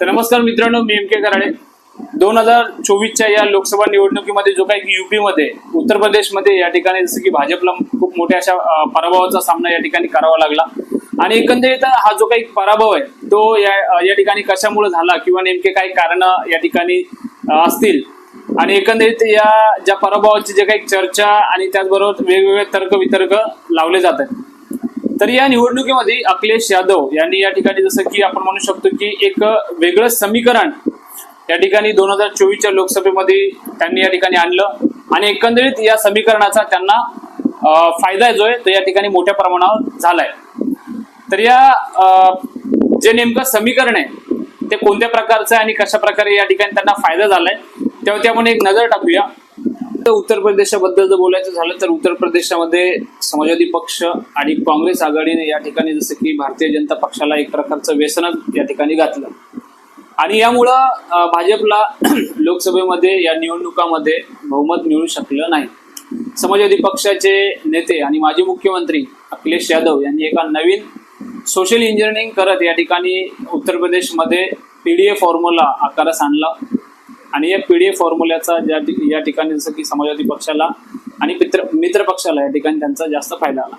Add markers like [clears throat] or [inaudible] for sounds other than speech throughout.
तर नमस्कार मित्रांनो मी एम के कराडे. दोन हजार चोवीसच्या या लोकसभा निवडणुकीमध्ये जो काही युपीमध्ये उत्तर प्रदेशमध्ये या ठिकाणी जसं की भाजपला खूप मोठ्या अशा पराभवाचा सामना या ठिकाणी करावा लागला. आणि एकंदरीत हा जो काही पराभव आहे तो या या ठिकाणी कशामुळे झाला किंवा नेमके काही कारण या ठिकाणी असतील? आणि एकंदरीत या ज्या पराभवाची जे काही चर्चा आणि त्याचबरोबर वेगवेगळे तर्क वितर्क लावले जात आहेत तर या निवडणुकीमध्ये अखिलेश यादव यांनी या ठिकाणी जसं की आपण म्हणू शकतो की एक वेगळं समीकरण या ठिकाणी दोन हजार चोवीसच्या लोकसभेमध्ये त्यांनी या ठिकाणी आणलं. आणि एकंदरीत या समीकरणाचा त्यांना फायदा जो आहे तो या ठिकाणी मोठ्या प्रमाणावर झालाय. तर या जे नेमकं समीकरण आहे ते कोणत्या प्रकारचं आहे आणि कशा प्रकारे या ठिकाणी त्यांना फायदा झालाय त्यावरती आपण एक नजर टाकूया. उत्तर प्रदेशाबद्दल जर बोलायचं झालं तर उत्तर प्रदेशामध्ये समाजवादी पक्ष आणि काँग्रेस आघाडीने या ठिकाणी जसं की भारतीय जनता पक्षाला एक प्रकारचं व्यसनच या ठिकाणी घातलं. आणि यामुळं भाजपला [clears throat] लोकसभेमध्ये या निवडणुकामध्ये बहुमत मिळू शकलं नाही. समाजवादी पक्षाचे नेते आणि माजी मुख्यमंत्री अखिलेश यादव यांनी एका नवीन सोशल इंजिनिअरिंग करत या ठिकाणी उत्तर प्रदेशमध्ये पीडीए फॉर्म्युला आकारास आणला. आणि या पीडीए फॉर्म्युल्याचा ज्या या ठिकाणी जसं की समाजवादी पक्षाला आणि मित्र मित्र पक्षाला या ठिकाणी त्यांचा जास्त फायदा आला.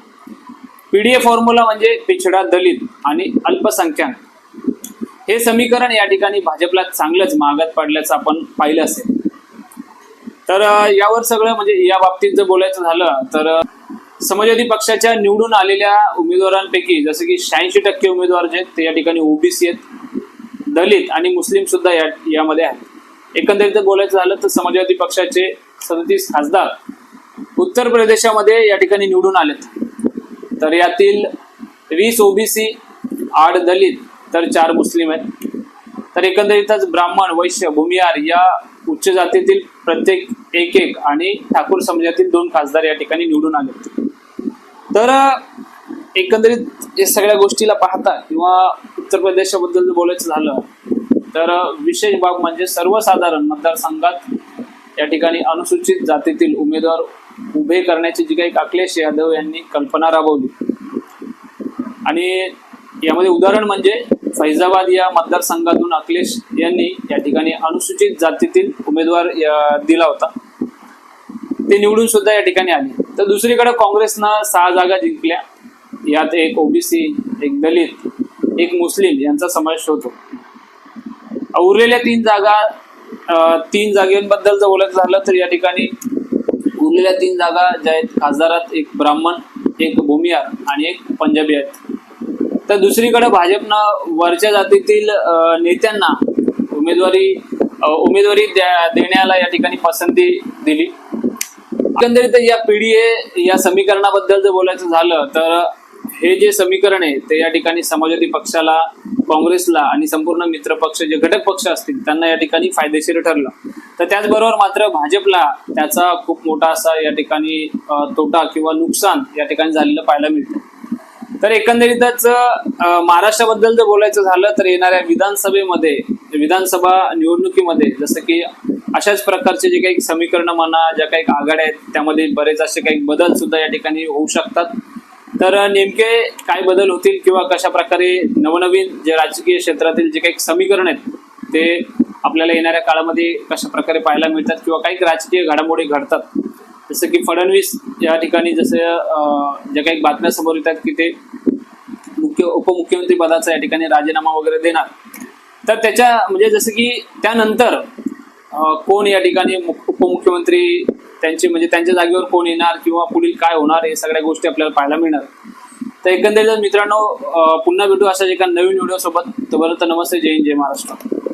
पीडीए फॉर्म्युला म्हणजे पिछडा दलित आणि अल्पसंख्याक. हे समीकरण या ठिकाणी भाजपला चांगलंच मागत पडल्याचं आपण पाहिलं असेल. तर यावर सगळं म्हणजे या बाबतीत जर बोलायचं झालं तर समाजवादी पक्षाच्या निवडून आलेल्या उमेदवारांपैकी जसं की शहाऐंशी टक्के उमेदवार जे आहेत ते या ठिकाणी ओबीसी आहेत. दलित आणि मुस्लिम सुद्धा या यामध्ये आहेत. एकंदरीत जर बोलायचं झालं तर समाजवादी पक्षाचे सदतीस खासदार उत्तर प्रदेशामध्ये या ठिकाणी निवडून आलेत. तर यातील वीस ओबीसी आठ दलित तर चार मुस्लिम आहेत. तर एकंदरीतच ब्राह्मण वैश्य भूमिहार या उच्च जातीतील प्रत्येक एक एक आणि ठाकूर समाजातील दोन खासदार या ठिकाणी निवडून आले तर एकंदरीत या सगळ्या गोष्टीला पाहता किंवा उत्तर प्रदेशाबद्दल जर बोलायचं झालं तर विशेष बाब म्हणजे सर्वसाधारण मतदारसंघात या ठिकाणी अनुसूचित जातीतील उमेदवार उभे करण्याची जी काही अखिलेश यादव यांनी कल्पना राबवली. आणि यामध्ये उदाहरण म्हणजे फैजाबाद या मतदारसंघातून अखिलेश यांनी या ठिकाणी अनुसूचित जातीतील उमेदवार दिला होता. ते निवडून सुद्धा या ठिकाणी आले. तर दुसरीकडे काँग्रेसनं सहा जागा जिंकल्या. यात एक ओबीसी एक दलित एक मुस्लिम यांचा समावेश होतो. उरलेल्या तीन जागा तीन जागेबद्दल जर बोलायचं झालं तर या ठिकाणी उरलेल्या तीन जागा ज्या आहेत खासदारात एक ब्राह्मण एक भूमिहार आणि एक पंजाबी आहेत. तर दुसरीकडे भाजपनं वरच्या जातीतील नेत्यांना उमेदवारी उमेदवारी देण्याला या ठिकाणी पसंती दिली. एकंदरीत या पीडीए या समीकरणाबद्दल जर बोलायचं झालं तर हे जे समीकरण आहे ते या ठिकाणी समाजवादी पक्षाला काँग्रेसला आणि संपूर्ण मित्र पक्ष जे घटक पक्ष असतील त्यांना या ठिकाणी फायदेशीर ठरलं. तर त्याचबरोबर मात्र भाजपला त्याचा खूप मोठा असा या ठिकाणी तोटा किंवा नुकसान या ठिकाणी झालेलं पाहायला मिळतं. तर एकंदरीतच महाराष्ट्राबद्दल जर बोलायचं झालं तर येणाऱ्या विधानसभेमध्ये विधानसभा निवडणुकीमध्ये जसं की अशाच प्रकारचे जे काही समीकरण म्हणा ज्या काही आघाड्या आहेत त्यामध्ये बरेच असे काही बदल सुद्धा या ठिकाणी होऊ शकतात. तर नेमके काय बदल होतील किंवा कशा प्रकारे नवनवीन जे राजकीय क्षेत्रातील जे काही समीकरण आहेत ते आपल्याला येणाऱ्या काळामध्ये कशा प्रकारे पाहायला मिळतात किंवा काही राजकीय घडामोडी घडतात. जसं की फडणवीस या ठिकाणी जसं ज्या काही बातम्या समोर येतात की ते मुख्य उपमुख्यमंत्री पदाचा या ठिकाणी राजीनामा वगैरे देणार. तर त्याच्या म्हणजे जसं की त्यानंतर कोण या ठिकाणी मुख- उपमुख्यमंत्री त्यांचे म्हणजे त्यांच्या जागेवर कोण येणार किंवा पुढील काय होणार हे सगळ्या गोष्टी आपल्याला पाहायला मिळणार. तर एकंदरीत मित्रांनो पुन्हा भेटू अशाच एका नवीन व्हिडिओ सोबत तोपर्यंत नमस्ते जय हिंद जय महाराष्ट्र.